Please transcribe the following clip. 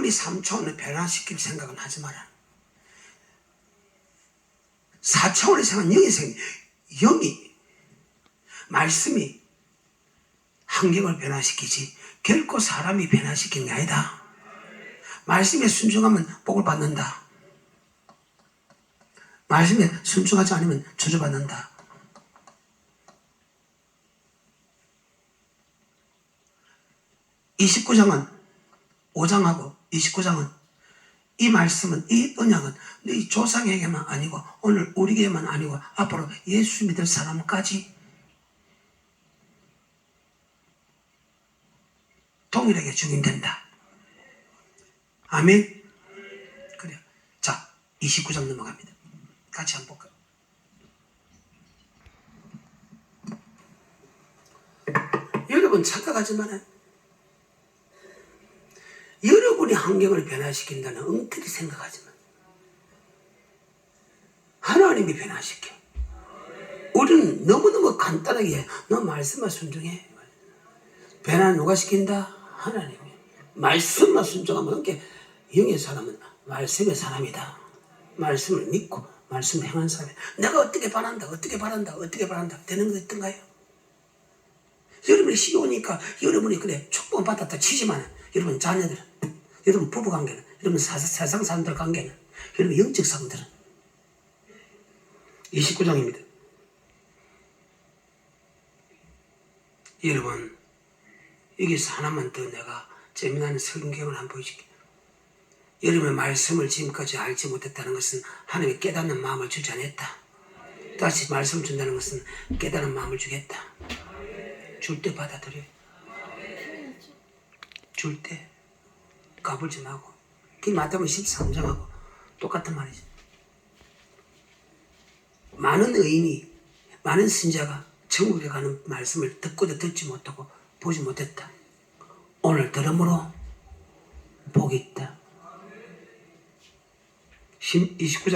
여러분이 3차원을 변화시킬 생각은 하지 마라. 4차원의 생각은 영의 생각, 영이, 말씀이 환경을 변화시키지 결코 사람이 변화시킨 게 아니다. 말씀에 순종하면 복을 받는다. 말씀에 순종하지 않으면 저주받는다. (29장은) 5장하고 29장은 이 말씀은 이 언약은 이 조상에게만 아니고 오늘 우리에게만 아니고 앞으로 예수 믿을 사람까지 동일하게 적용된다. 아멘. 그래요. 자, 29장 넘어갑니다. 같이 한번 볼까요? 여러분 착각하지만 여러분이 환경을 변화시킨다는 엉터리 생각하지만 하나님이 변화시켜. 우리는 너무너무 간단하게 너 말씀만 순종해. 변화 누가 시킨다? 하나님이. 말씀만 순종하면 그게 영의 사람은 말씀의 사람이다. 말씀을 믿고 말씀을 행한 사람이 내가 어떻게 바란다 어떻게 바란다 어떻게 바란다 되는 거 있던가요? 여러분이 시기 오니까 여러분이 그래 축복 받았다 치지만 여러분 자녀들은 여러분 부부 관계는 여러분 사, 세상 사람들 관계는 여러분 영적 사람들은 29장입니다. 여러분 여기서 하나만 더 내가 재미나는 성경을 한 번 보여줄게. 여러분의 말씀을 지금까지 알지 못했다는 것은 하나님의 깨닫는 마음을 주지 않았다. 다시 말씀을 준다는 것은 깨닫는 마음을 주겠다. 줄 때 받아들여. 줄 때 까불지 말고. 그 마태복음 13장하고 똑같은 말이지. 많은 의인이 많은 신자가 천국에 가는 말씀을 듣고도 듣지 못하고 보지 못했다. 오늘 들음으로 복이 있다. 29장